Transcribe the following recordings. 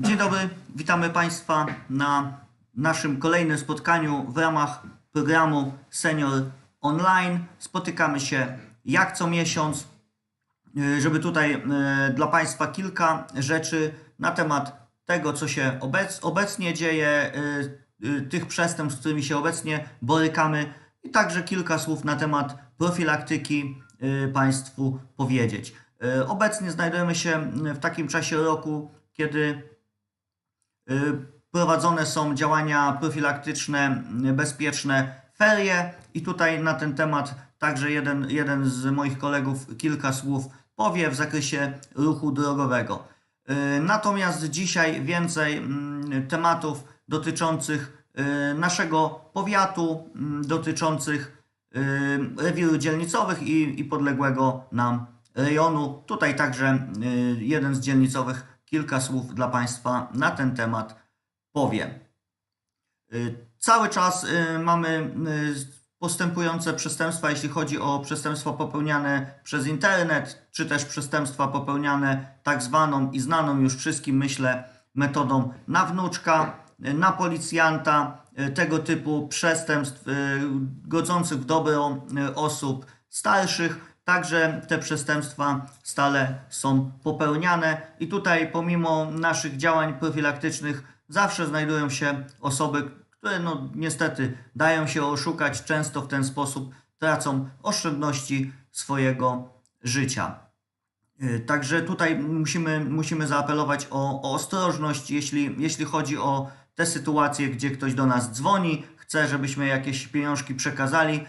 Dzień dobry, witamy Państwa na naszym kolejnym spotkaniu w ramach programu Senior Online. Spotykamy się jak co miesiąc, y, żeby tutaj y, dla Państwa kilka rzeczy na temat tego, co się obec, obecnie dzieje, y, tych przestępstw, z którymi się obecnie borykamy i także kilka słów na temat profilaktyki Państwu powiedzieć. Obecnie znajdujemy się w takim czasie roku, kiedy prowadzone są działania profilaktyczne, y, bezpieczne ferie i tutaj na ten temat także jeden, jeden z moich kolegów kilka słów powie w zakresie ruchu drogowego. Y, Natomiast dzisiaj więcej mm, tematów dotyczących y, naszego powiatu, mm, dotyczących y, rewirów dzielnicowych i, i podległego nam rejonu. Tutaj także y, jeden z dzielnicowych kilka słów dla Państwa na ten temat powie. Y, Cały czas y, mamy y, postępujące przestępstwa, jeśli chodzi o przestępstwa popełniane przez internet, czy też przestępstwa popełniane tak zwaną i znaną już wszystkim, myślę, metodą na wnuczka, na policjanta, tego typu przestępstw godzących w dobro osób starszych. Także te przestępstwa stale są popełniane i tutaj pomimo naszych działań profilaktycznych zawsze znajdują się osoby, które no niestety dają się oszukać, często w ten sposób tracą oszczędności swojego życia. Y, Także tutaj musimy, musimy zaapelować o, o ostrożność, jeśli, jeśli chodzi o te sytuacje, gdzie ktoś do nas dzwoni, chce, żebyśmy jakieś pieniążki przekazali.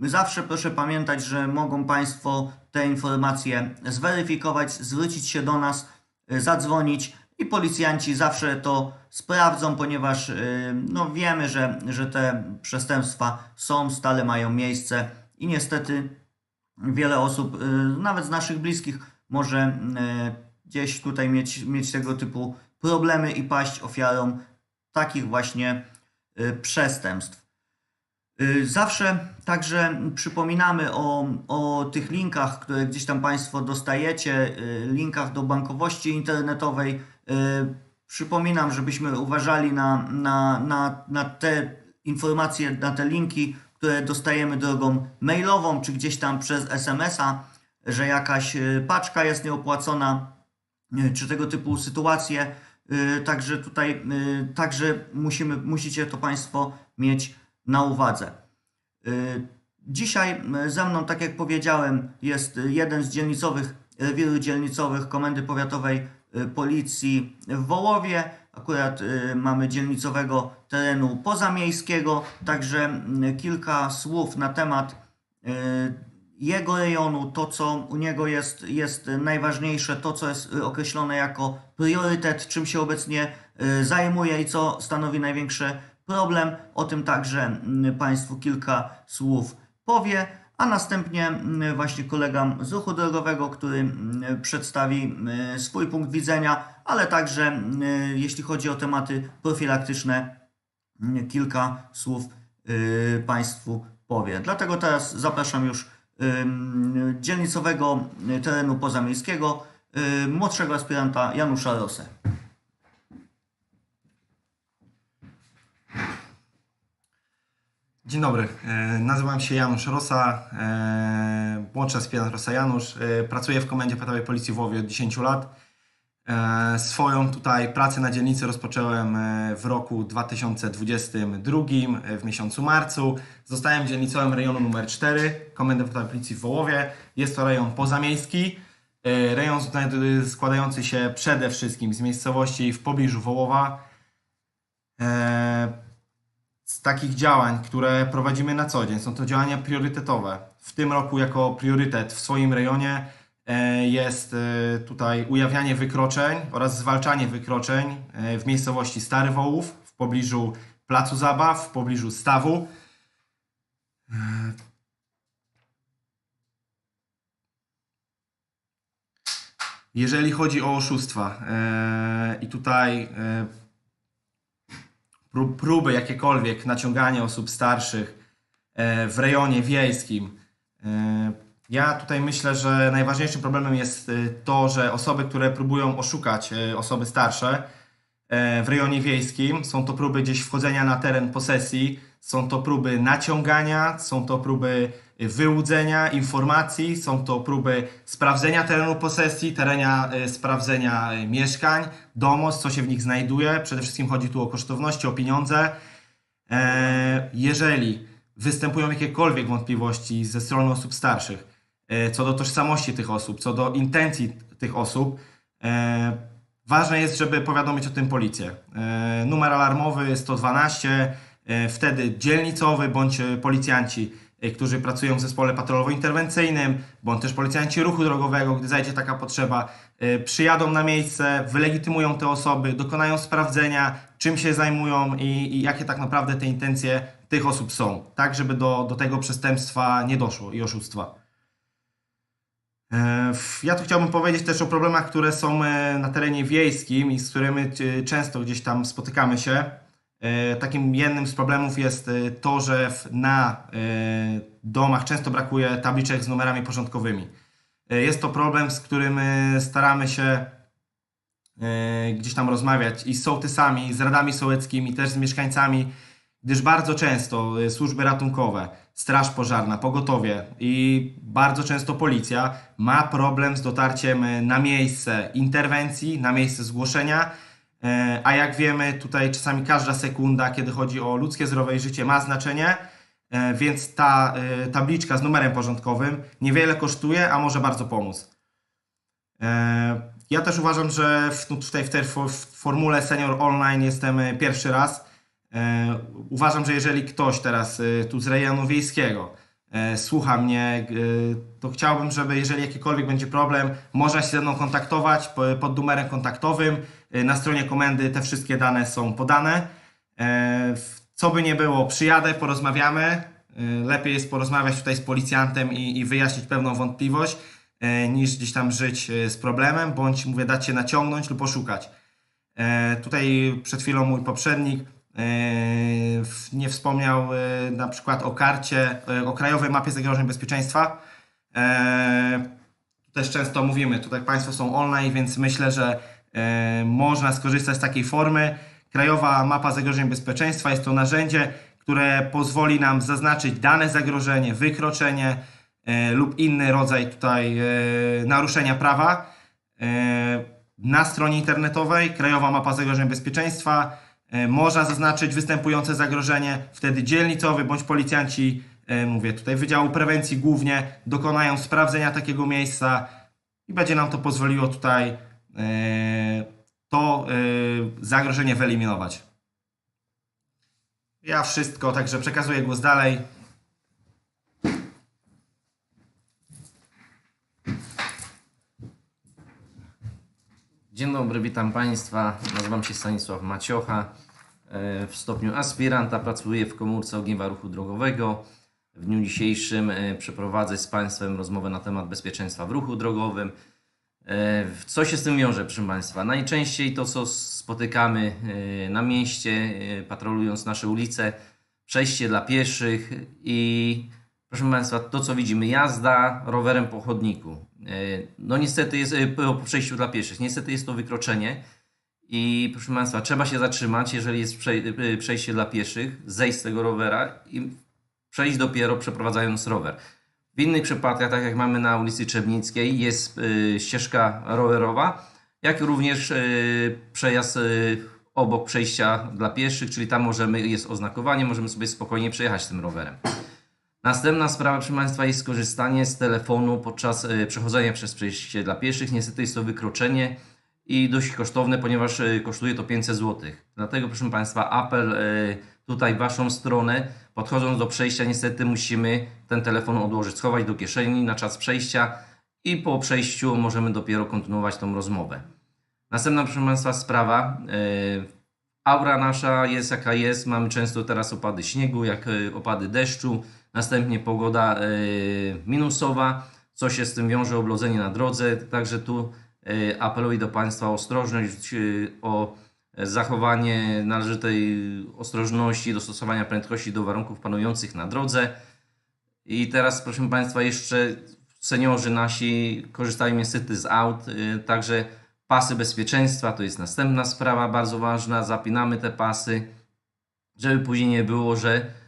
Zawsze proszę pamiętać, że mogą Państwo te informacje zweryfikować, zwrócić się do nas, y, zadzwonić i policjanci zawsze to sprawdzą, ponieważ y, no, wiemy, że, że te przestępstwa są, stale mają miejsce i niestety wiele osób, y, nawet z naszych bliskich, może gdzieś tutaj mieć, mieć tego typu problemy i paść ofiarą takich właśnie przestępstw. Y, Zawsze także przypominamy o, o tych linkach, które gdzieś tam Państwo dostajecie, y, linkach do bankowości internetowej. Y, Przypominam, żebyśmy uważali na, na, na, na te informacje, na te linki, które dostajemy drogą mailową, czy gdzieś tam przez SMS-a, że jakaś paczka jest nieopłacona, czy tego typu sytuacje. Także tutaj także musimy, musicie to Państwo mieć na uwadze. Y, Dzisiaj y, ze mną, tak jak powiedziałem, jest y, jeden z dzielnicowych rewirów dzielnicowych Komendy Powiatowej y, Policji w Wołowie. Akurat y, mamy dzielnicowego terenu pozamiejskiego, także y, kilka słów na temat y, jego rejonu, to co u niego jest, jest najważniejsze, to co jest y, określone jako priorytet, czym się obecnie y, zajmuje i co stanowi największy problem. O tym także y, Państwu kilka słów powie, a następnie y, właśnie kolega z ruchu drogowego, który y, przedstawi swój punkt widzenia, ale także jeśli chodzi o tematy profilaktyczne, kilka słów y, Państwu powie. Dlatego teraz zapraszam już dzielnicowego y, terenu pozamiejskiego, y, młodszego aspiranta Janusza Rosę. Dzień dobry, e, nazywam się Janusz Rosa, e, młodszy aspirant Rosa Janusz. E, Pracuję w Komendzie Powiatowej Policji w Łowie od 10 lat. E, Swoją tutaj pracę na dzielnicy rozpocząłem e, w roku 2022, e, w miesiącu marcu. Zostałem dzielnicowym rejonu numer 4 Komendy Powiatowej Policji w Wołowie. Jest to rejon pozamiejski. E, Rejon składający się przede wszystkim z miejscowości w pobliżu Wołowa. Z takich działań, które prowadzimy na co dzień, są to działania priorytetowe. W tym roku jako priorytet w swoim rejonie e, jest e, tutaj ujawnianie wykroczeń oraz zwalczanie wykroczeń e, w miejscowości Stary Wołów, w pobliżu Placu Zabaw, w pobliżu Stawu. Jeżeli chodzi o oszustwa i tutaj prób- próby jakiekolwiek naciągania osób starszych e, w rejonie wiejskim. E, Ja tutaj myślę, że najważniejszym problemem jest y, to, że osoby, które próbują oszukać osoby starsze e, w rejonie wiejskim, są to próby gdzieś wchodzenia na teren posesji, są to próby naciągania, są to próby y, wyłudzenia informacji, są to próby sprawdzenia terenu posesji, terenia y, sprawdzenia y, mieszkań, domostw, co się w nich znajduje. Przede wszystkim chodzi tu o kosztowności, o pieniądze. E, jeżeli występują jakiekolwiek wątpliwości ze strony osób starszych e, co do tożsamości tych osób, co do intencji tych osób, e, ważne jest, żeby powiadomić o tym policję. Numer alarmowy 112, e, wtedy dzielnicowy bądź e, policjanci, e, którzy pracują w zespole patrolowo-interwencyjnym, bądź też policjanci ruchu drogowego, gdy zajdzie taka potrzeba, e, przyjadą na miejsce, wylegitymują te osoby, dokonają sprawdzenia, czym się zajmują i, i jakie tak naprawdę te intencje tych osób są, tak żeby do, do tego przestępstwa nie doszło i oszustwa. E, Ja tu chciałbym powiedzieć też o problemach, które są e, na terenie wiejskim i z którymi e, często gdzieś tam spotykamy się. E, Takim jednym z problemów jest e, to, że na e, domach często brakuje tabliczek z numerami porządkowymi. Jest to problem, z którym staramy się gdzieś tam rozmawiać i z sołtysami, z radami sołeckimi, też z mieszkańcami, gdyż bardzo często służby ratunkowe, straż pożarna, pogotowie i bardzo często policja ma problem z dotarciem na miejsce interwencji, na miejsce zgłoszenia, a jak wiemy tutaj czasami każda sekunda, kiedy chodzi o ludzkie zdrowie i życie ma znaczenie, e, więc ta e, tabliczka z numerem porządkowym niewiele kosztuje, a może bardzo pomóc. E, Ja też uważam, że tu- tutaj w tej formule Senior Online jestem e, pierwszy raz. E, Uważam, że jeżeli ktoś teraz e, tu z rejonu wiejskiego e, słucha mnie, e, to chciałbym, żeby jeżeli jakikolwiek będzie problem, można się ze mną kontaktować po- pod numerem kontaktowym. E, Na stronie komendy te wszystkie dane są podane. E, Co by nie było, przyjadę, porozmawiamy. E, Lepiej jest porozmawiać tutaj z policjantem i, i wyjaśnić pewną wątpliwość, e, niż gdzieś tam żyć e, z problemem, bądź mówię, dać się naciągnąć lub oszukać. E, Tutaj przed chwilą mój poprzednik e, nie wspomniał e, na przykład o karcie, e, o Krajowej Mapie Zagrożeń Bezpieczeństwa. E, Też często mówimy, tutaj Państwo są online, więc myślę, że e, można skorzystać z takiej formy. Krajowa Mapa Zagrożeń Bezpieczeństwa jest to narzędzie, które pozwoli nam zaznaczyć dane zagrożenie, wykroczenie e, lub inny rodzaj tutaj e, naruszenia prawa. E, na stronie internetowej Krajowa Mapa Zagrożeń Bezpieczeństwa e, można zaznaczyć występujące zagrożenie. Wtedy dzielnicowy bądź policjanci, e, mówię tutaj Wydziału Prewencji głównie, dokonają sprawdzenia takiego miejsca i będzie nam to pozwoliło tutaj e, to e, zagrożenie wyeliminować. Ja wszystko, także przekazuję głos dalej. Dzień dobry, witam Państwa. Nazywam się Stanisław Maciocha. E, W stopniu aspiranta pracuję w komórce ogniwa ruchu drogowego. W dniu dzisiejszym e, przeprowadzę z Państwem rozmowę na temat bezpieczeństwa w ruchu drogowym. E, Co się z tym wiąże, proszę Państwa? Najczęściej to, co spotykamy na mieście, patrolując nasze ulice, przejście dla pieszych i proszę Państwa, to co widzimy, jazda rowerem po chodniku. E, No niestety jest e, po przejściu dla pieszych, niestety jest to wykroczenie i proszę Państwa, trzeba się zatrzymać, jeżeli jest e, przejście dla pieszych, zejść z tego rowera i przejść dopiero przeprowadzając rower. W innych przypadkach, tak jak mamy na ulicy Trzebnickiej, jest ścieżka rowerowa, jak również przejazd obok przejścia dla pieszych, czyli tam możemy, jest oznakowanie, możemy sobie spokojnie przejechać tym rowerem. Następna sprawa, proszę Państwa, jest skorzystanie z telefonu podczas y, przechodzenia przez przejście dla pieszych. Niestety jest to wykroczenie i dość kosztowne, ponieważ y, kosztuje to 500 zł. Dlatego, proszę Państwa, apel y, tutaj w Waszą stronę. Podchodząc do przejścia, niestety musimy ten telefon odłożyć, schować do kieszeni na czas przejścia i po przejściu możemy dopiero kontynuować tą rozmowę. Następna, proszę Państwa, sprawa. Aura nasza jest jaka jest. Mamy często teraz opady śniegu, jak opady deszczu. Następnie pogoda y, minusowa. Co się z tym wiąże? Oblodzenie na drodze. Także tu y, apeluję do Państwa o ostrożność, y, o zachowanie należytej ostrożności, dostosowania prędkości do warunków panujących na drodze. I teraz, proszę Państwa, jeszcze seniorzy nasi korzystają niestety z aut, także pasy bezpieczeństwa to jest następna sprawa bardzo ważna. Zapinamy te pasy, żeby później nie było, że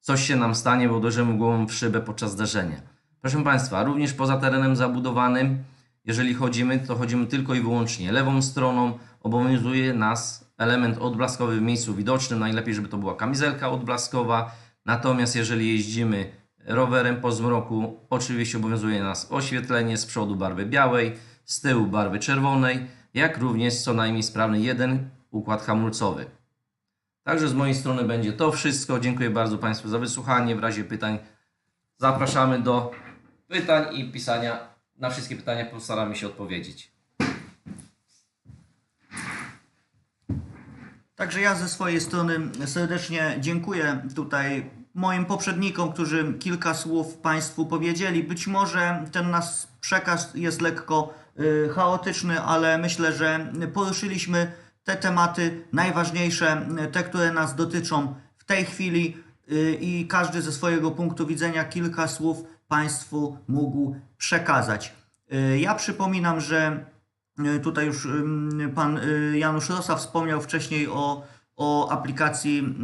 coś się nam stanie, bo uderzymy głową w szybę podczas zdarzenia. Proszę Państwa, również poza terenem zabudowanym, jeżeli chodzimy, to chodzimy tylko i wyłącznie lewą stroną. Obowiązuje nas element odblaskowy w miejscu widocznym. Najlepiej, żeby to była kamizelka odblaskowa. Natomiast jeżeli jeździmy rowerem po zmroku, oczywiście obowiązuje nas oświetlenie z przodu barwy białej, z tyłu barwy czerwonej, jak również co najmniej sprawny jeden układ hamulcowy. Także z mojej strony będzie to wszystko. Dziękuję bardzo Państwu za wysłuchanie. W razie pytań zapraszamy do pytań i pisania. Na wszystkie pytania postaramy się odpowiedzieć. Także ja ze swojej strony serdecznie dziękuję tutaj moim poprzednikom, którzy kilka słów Państwu powiedzieli. Być może ten nasz przekaz jest lekko y, chaotyczny, ale myślę, że poruszyliśmy te tematy najważniejsze, te, które nas dotyczą w tej chwili y, i każdy ze swojego punktu widzenia kilka słów Państwu mógł przekazać. Y, Ja przypominam, że y, tutaj już pan Janusz Rosa wspomniał wcześniej o, o aplikacji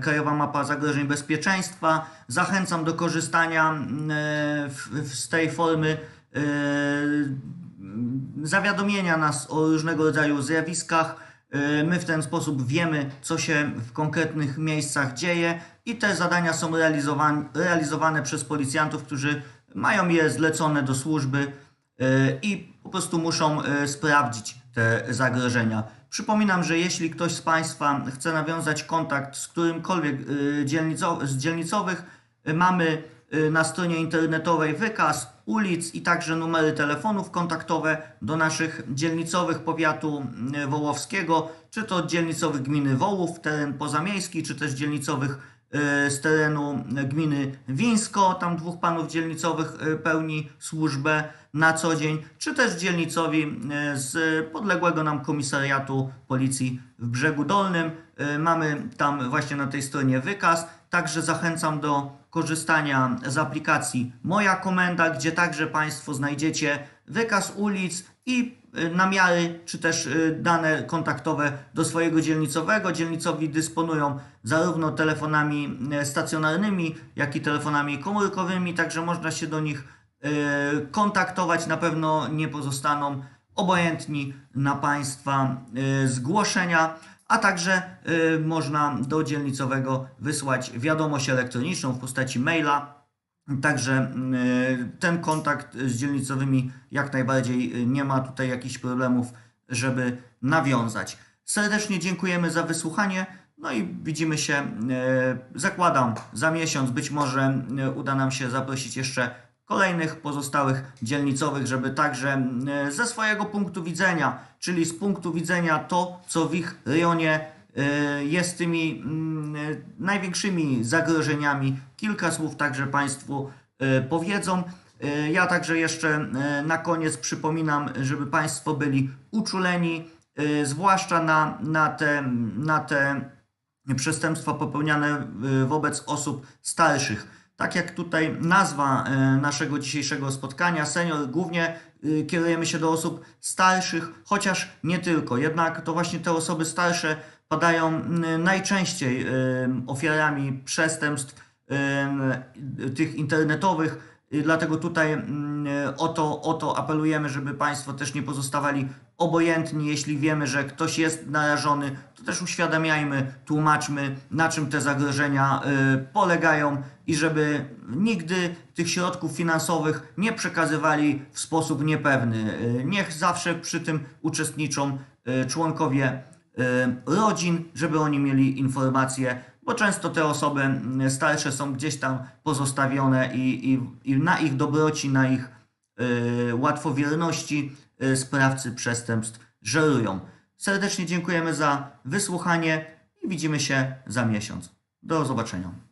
Krajowa Mapa Zagrożeń Bezpieczeństwa. Zachęcam do korzystania z tej formy zawiadomienia nas o różnego rodzaju zjawiskach. Y, My w ten sposób wiemy, co się w konkretnych miejscach dzieje i te zadania są realizowane, realizowane przez policjantów, którzy mają je zlecone do służby y, i po prostu muszą y, sprawdzić te zagrożenia. Przypominam, że jeśli ktoś z Państwa chce nawiązać kontakt z którymkolwiek z dzielnicowych, mamy na stronie internetowej wykaz ulic i także numery telefonów kontaktowe do naszych dzielnicowych powiatu y, wołowskiego, czy to dzielnicowych gminy Wołów, teren pozamiejski, czy też dzielnicowych y, z terenu gminy Wińsko, tam dwóch panów dzielnicowych y, pełni służbę na co dzień, czy też dzielnicowi y, z podległego nam komisariatu policji w Brzegu Dolnym. Y, Mamy tam właśnie na tej stronie wykaz, także zachęcam do korzystania z aplikacji Moja Komenda, gdzie także Państwo znajdziecie wykaz ulic i y, namiary, czy też y, dane kontaktowe do swojego dzielnicowego. Dzielnicowi dysponują zarówno telefonami y, stacjonarnymi, jak i telefonami komórkowymi, także można się do nich kontaktować. Na pewno nie pozostaną obojętni na Państwa zgłoszenia, a także y, można do dzielnicowego wysłać wiadomość elektroniczną w postaci maila. Także y, ten kontakt z dzielnicowymi jak najbardziej y, nie ma tutaj jakichś problemów, żeby nawiązać. Serdecznie dziękujemy za wysłuchanie. No i widzimy się, zakładam, za miesiąc. Być może uda nam się zaprosić jeszcze kolejnych pozostałych dzielnicowych, żeby także y, ze swojego punktu widzenia, czyli z punktu widzenia to, co w ich rejonie y, jest tymi mm, y, największymi zagrożeniami. Kilka słów także Państwu powiedzą. Ja także jeszcze na koniec przypominam, żeby Państwo byli uczuleni, zwłaszcza na, na, te, na te przestępstwa popełniane wobec osób starszych. Tak jak tutaj nazwa y, naszego dzisiejszego spotkania, senior, głównie y, kierujemy się do osób starszych, chociaż nie tylko. Jednak to właśnie te osoby starsze padają najczęściej y, ofiarami przestępstw tych internetowych. Dlatego tutaj mm, o to, o to apelujemy, żeby Państwo też nie pozostawali obojętni, jeśli wiemy, że ktoś jest narażony, to też uświadamiajmy, tłumaczmy, na czym te zagrożenia y, polegają i żeby nigdy tych środków finansowych nie przekazywali w sposób niepewny. Y, Niech zawsze przy tym uczestniczą y, członkowie rodzin, żeby oni mieli informacje, bo często te osoby mm, starsze są gdzieś tam pozostawione i, i, i na ich dobroci, na ich y, łatwowierności y, sprawcy przestępstw żerują. Serdecznie dziękujemy za wysłuchanie i widzimy się za miesiąc. Do zobaczenia.